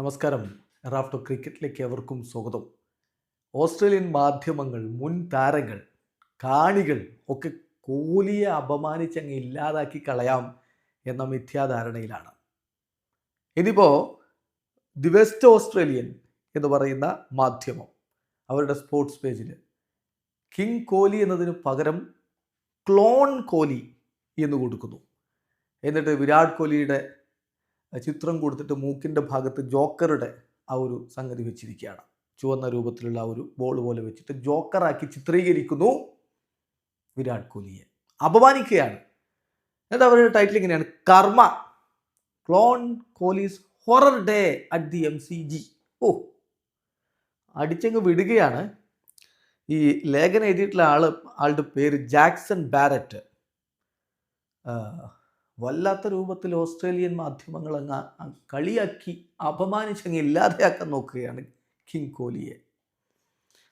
നമസ്കാരം. റാഫ്റ്റോ ക്രിക്കറ്റിലേക്ക് എവർക്കും സ്വാഗതം. ഓസ്ട്രേലിയൻ മാധ്യമങ്ങൾ മുൻ താരങ്ങൾ കാണികൾ ഒക്കെ കോഹ്ലിയെ അപമാനിച്ചങ്ങ് ഇല്ലാതാക്കി കളയാം എന്ന മിഥ്യാധാരണയിലാണ്. ഇനിയിപ്പോൾ ദി വെസ്റ്റ് ഓസ്ട്രേലിയൻ എന്ന് പറയുന്ന മാധ്യമം അവരുടെ സ്പോർട്സ് പേജിൽ കിങ് കോഹ്ലി എന്നതിന് പകരം ക്ലോൺ കോഹ്ലി എന്ന് കൊടുക്കുന്നു. എന്നിട്ട് വിരാട് കോഹ്ലിയുടെ ചിത്രം കൊടുത്തിട്ട് മൂക്കിന്റെ ഭാഗത്ത് ജോക്കറുടെ ആ ഒരു സംഗതി വെച്ചിരിക്കുകയാണ്. ചുവന്ന രൂപത്തിലുള്ള ഒരു ബോൾ പോലെ വെച്ചിട്ട് ജോക്കറാക്കി ചിത്രീകരിക്കുന്നു വിരാട് കോഹ്ലിയെ. അപമാനിക്കുകയാണ്. എന്താ അവരുടെ ടൈറ്റിൽ ഇങ്ങനെയാണ്. Karma. Clone Kohli's horror day at the M C G ഓ അടിച്ചങ്ങ് വിടുകയാണ്. ഈ ലേഖനം എഴുതിയിട്ടുള്ള ആൾ ആളുടെ പേര് ജാക്സൺ ബാരറ്റ്. വല്ലാത്ത രൂപത്തിൽ ഓസ്ട്രേലിയൻ മാധ്യമങ്ങൾ അങ്ങ് കളിയാക്കി അപമാനിച്ചങ്ങ് ഇല്ലാതെയാക്കാൻ നോക്കുകയാണ് കിങ് കോഹ്ലിയെ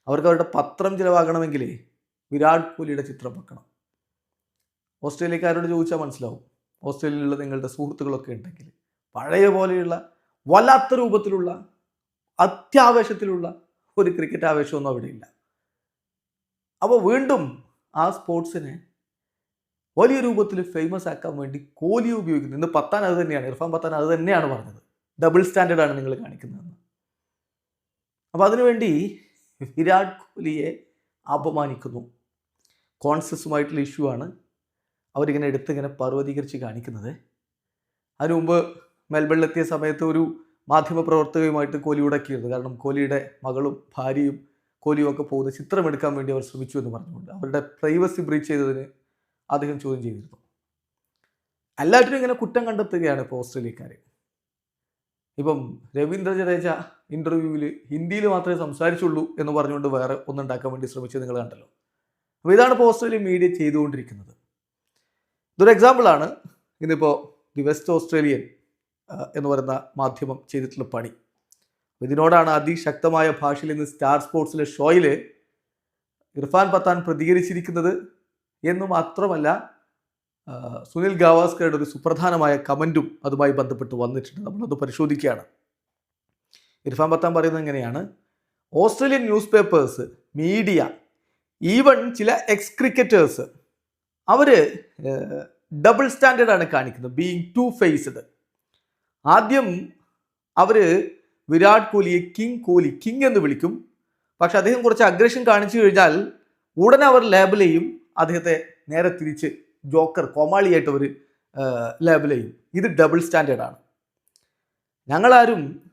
അവർക്ക് അവരുടെ പത്രം ചിലവാകണമെങ്കിൽ വിരാട് കോഹ്ലിയുടെ ചിത്രം വെക്കണം. ഓസ്ട്രേലിയക്കാരോട് ചോദിച്ചാൽ മനസ്സിലാവും. ഓസ്ട്രേലിയയിലുള്ള നിങ്ങളുടെ സുഹൃത്തുക്കളൊക്കെ ഉണ്ടെങ്കിൽ പഴയ പോലെയുള്ള വല്ലാത്ത രൂപത്തിലുള്ള അത്യാവേശത്തിലുള്ള ഒരു ക്രിക്കറ്റ് ആവേശമൊന്നും അവിടെയില്ല. അപ്പോൾ വീണ്ടും ആ സ്പോർട്സിനെ വലിയ രൂപത്തിൽ ഫേമസ് ആക്കാൻ വേണ്ടി കോഹ്ലി ഉപയോഗിക്കുന്നു. ഇന്ന് പത്താൻ അത് തന്നെയാണ്. ഇർഫാൻ പത്താൻ അത് തന്നെയാണ് പറഞ്ഞത്. ഡബിൾ സ്റ്റാൻഡേർഡ് ആണ് നിങ്ങൾ കാണിക്കുന്നതെന്ന്. അപ്പോൾ അതിനുവേണ്ടി വിരാട് കോഹ്ലിയെ അപമാനിക്കുന്നു. കോൺസസുമായിട്ടുള്ള ഇഷ്യൂ ആണ്. അവരിങ്ങനെ എടുത്തിങ്ങനെ പർവതീകരിച്ച് കാണിക്കുന്നത്. അതിനു മുമ്പ് മെൽബണിലെത്തിയ സമയത്ത് ഒരു മാധ്യമപ്രവർത്തകയുമായിട്ട് കോഹ്ലി ഉടക്കിയിരുന്നു. കാരണം കോഹ്ലിയുടെ മകളും ഭാര്യയും കോഹ്ലിയും ഒക്കെ പോകുന്ന ചിത്രമെടുക്കാൻ വേണ്ടി അവർ ശ്രമിച്ചു എന്ന് പറഞ്ഞുകൊണ്ട്. അവരുടെ പ്രൈവസി ബ്രീച്ച് ചെയ്തതിന് അദ്ദേഹം ചോദ്യം ചെയ്തിരുന്നു. എല്ലാറ്റിനും ഇങ്ങനെ കുറ്റം കണ്ടെത്തുകയാണ് ഇപ്പോൾ ഓസ്ട്രേലിയക്കാർ ഇപ്പം രവീന്ദ്ര ജഡേജ ഇന്റർവ്യൂവിൽ ഹിന്ദിയിൽ മാത്രമേ സംസാരിച്ചുള്ളൂ എന്ന് പറഞ്ഞുകൊണ്ട് വേറെ ഒന്നുണ്ടാക്കാൻ വേണ്ടി ശ്രമിച്ചത് നിങ്ങൾ കണ്ടല്ലോ. അപ്പോൾ ഇതാണ് ഇപ്പോൾ ഓസ്ട്രേലിയ മീഡിയ ചെയ്തുകൊണ്ടിരിക്കുന്നത്. ഇതൊരു എക്സാമ്പിളാണ് ഇന്നിപ്പോൾ ദി വെസ്റ്റ് ഓസ്ട്രേലിയൻ എന്ന് പറയുന്ന മാധ്യമം ചെയ്തിട്ടുള്ള പണി. ഇതിനോടാണ് അതിശക്തമായ ഭാഷയിൽ ഇന്ന് സ്റ്റാർ സ്പോർട്സിലെ ഷോയിൽ ഇർഫാൻ പത്താൻ പ്രതികരിച്ചിരിക്കുന്നത്. എന്ന് മാത്രമല്ല സുനിൽ ഗാവാസ്കറുടെ ഒരു സുപ്രധാനമായ കമന്റും അതുമായി ബന്ധപ്പെട്ട് വന്നിട്ടുണ്ട്. നമ്മളത് പരിശോധിക്കുകയാണ്. ഇർഫാൻ പത്താൻ പറയുന്നത് എങ്ങനെയാണ്? Australian news papers media even ചില എക്സ് ക്രിക്കറ്റേഴ്സ് അവർ ഡബിൾ സ്റ്റാൻഡേർഡാണ് കാണിക്കുന്നത് ബീങ് ടു ഫേസ്ഡ്. ആദ്യം അവർ വിരാട് കോഹ്ലിയെ കിങ് കോഹ്ലി കിങ് എന്ന് വിളിക്കും. പക്ഷെ അദ്ദേഹം കുറച്ച് അഗ്രഷൻ കാണിച്ചു കഴിഞ്ഞാൽ ഉടനെ അവർ ലേബൽ ചെയ്യും. അദ്ദേഹത്തെ നേരെ തിരിച്ച് ജോക്കർ കോമാളിയായിട്ട് അവർ ലേബൽ ചെയ്യും. ഇത് ഡബിൾ സ്റ്റാൻഡേർഡാണ് ഞങ്ങളാരും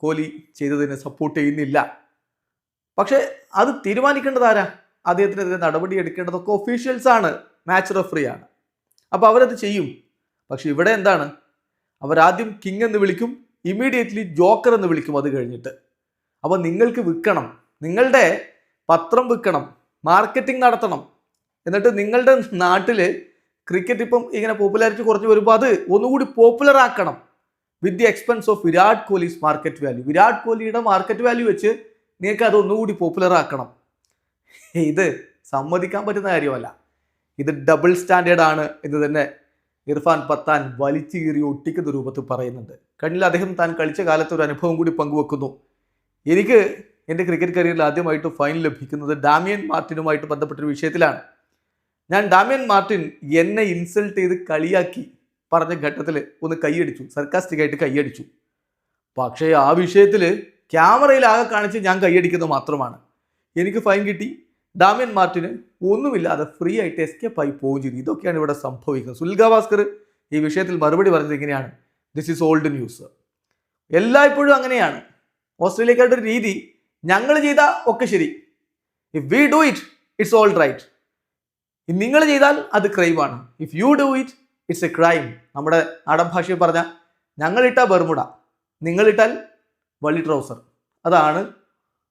കോഹ്ലി ചെയ്തതിനെ സപ്പോർട്ട് ചെയ്യുന്നില്ല. പക്ഷേ അത് തീരുമാനിക്കേണ്ടത് ആരാ? അദ്ദേഹത്തിനെതിരെ നടപടി എടുക്കേണ്ടതൊക്കെ ഒഫീഷ്യൽസ് ആണ്. മാച്ച് ആണ്. അപ്പോൾ അവരത് ചെയ്യും. പക്ഷെ ഇവിടെ എന്താണ്? അവരാദ്യം കിങ് എന്ന് വിളിക്കും ഇമ്മീഡിയറ്റ്ലി ജോക്കർ എന്ന് വിളിക്കും അത് കഴിഞ്ഞിട്ട്. അപ്പോൾ നിങ്ങൾക്ക് വിൽക്കണം. നിങ്ങളുടെ പത്രം വിൽക്കണം. മാർക്കറ്റിംഗ് നടത്തണം. എന്നിട്ട് നിങ്ങളുടെ നാട്ടിൽ ക്രിക്കറ്റ് ഇപ്പം ഇങ്ങനെ പോപ്പുലാരിറ്റി കുറഞ്ഞു വരുമ്പോൾ അത് ഒന്നുകൂടി പോപ്പുലർ ആക്കണം. With the expense of Virat Kohli's market value Virat കോഹ്ലിയുടെ മാർക്കറ്റ് വാല്യൂ വെച്ച് നിങ്ങൾക്ക് അത് ഒന്നുകൂടി പോപ്പുലർ ആക്കണം. ഇത് സമ്മതിക്കാൻ പറ്റുന്ന കാര്യമല്ല. ഇത് ഡബിൾ സ്റ്റാൻഡേർഡ് ആണ് എന്ന് തന്നെ ഇർഫാൻ പത്താൻ വലിച്ചു കീറി ഒട്ടിക്കുന്ന രൂപത്തിൽ പറയുന്നുണ്ട്. കണ്ണിൽ അദ്ദേഹം താൻ കളിച്ച കാലത്ത് ഒരു അനുഭവം കൂടി പങ്കുവെക്കുന്നു. എനിക്ക് എന്റെ ക്രിക്കറ്റ് കരിയറിൽ ആദ്യമായിട്ട് ഫൈൻ ലഭിക്കുന്നത് ഡാമിയൻ മാർട്ടിനുമായിട്ട് ബന്ധപ്പെട്ടൊരു വിഷയത്തിലാണ്. ഞാൻ ഡാമിയൻ മാർട്ടിൻ എന്നെ ഇൻസൾട്ട് ചെയ്ത് കളിയാക്കി പറഞ്ഞ ഘട്ടത്തിൽ ഒന്ന് കൈയടിച്ചു. സർക്കാസ്റ്റിക്കായിട്ട് കൈയടിച്ചു. പക്ഷേ ആ വിഷയത്തിൽ ക്യാമറയിൽ ആകെ കാണിച്ച് ഞാൻ കൈയടിക്കുന്നത് മാത്രമാണ്. എനിക്ക് ഫൈൻ കിട്ടി. ഡാമിയൻ മാർട്ടിന് ഒന്നുമില്ലാതെ ഫ്രീ ആയിട്ട് എസ്കേപ്പ് ആയി പോവുകയും ചെയ്തു. ഇതൊക്കെയാണ് ഇവിടെ സംഭവിക്കുന്നത്. സുൽഗ ഭാസ്കർ ഈ വിഷയത്തിൽ മറുപടി പറഞ്ഞത് ഇങ്ങനെയാണ്. ദിസ് ഈസ് ഓൾഡ് ന്യൂസ് എല്ലായ്പ്പോഴും അങ്ങനെയാണ്. ഓസ്ട്രേലിയക്കാരുടെ രീതി ഞങ്ങൾ ചെയ്ത ഒക്കെ ശരി. If we do it it's all right നിങ്ങൾ ചെയ്താൽ അത് ക്രൈമാണ് if you do it it's a crime നമ്മുടെ നാടൻ ഭാഷയിൽ പറഞ്ഞ ഞങ്ങളിട്ട ബർമുട നിങ്ങളിട്ടാൽ വള്ളി ട്രൗസർ അതാണ്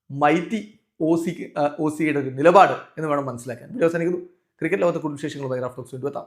മൈറ്റി ഒ സി ഒ സിയുടെ ഒരു നിലപാട് എന്ന് വേണം മനസ്സിലാക്കാൻ. എനിക്ക് ക്രിക്കറ്റ് ലോകത്തെ കുടുംബ വിശേഷങ്ങളുമായി റാഫ്റ്റോക്സ് എത്താം.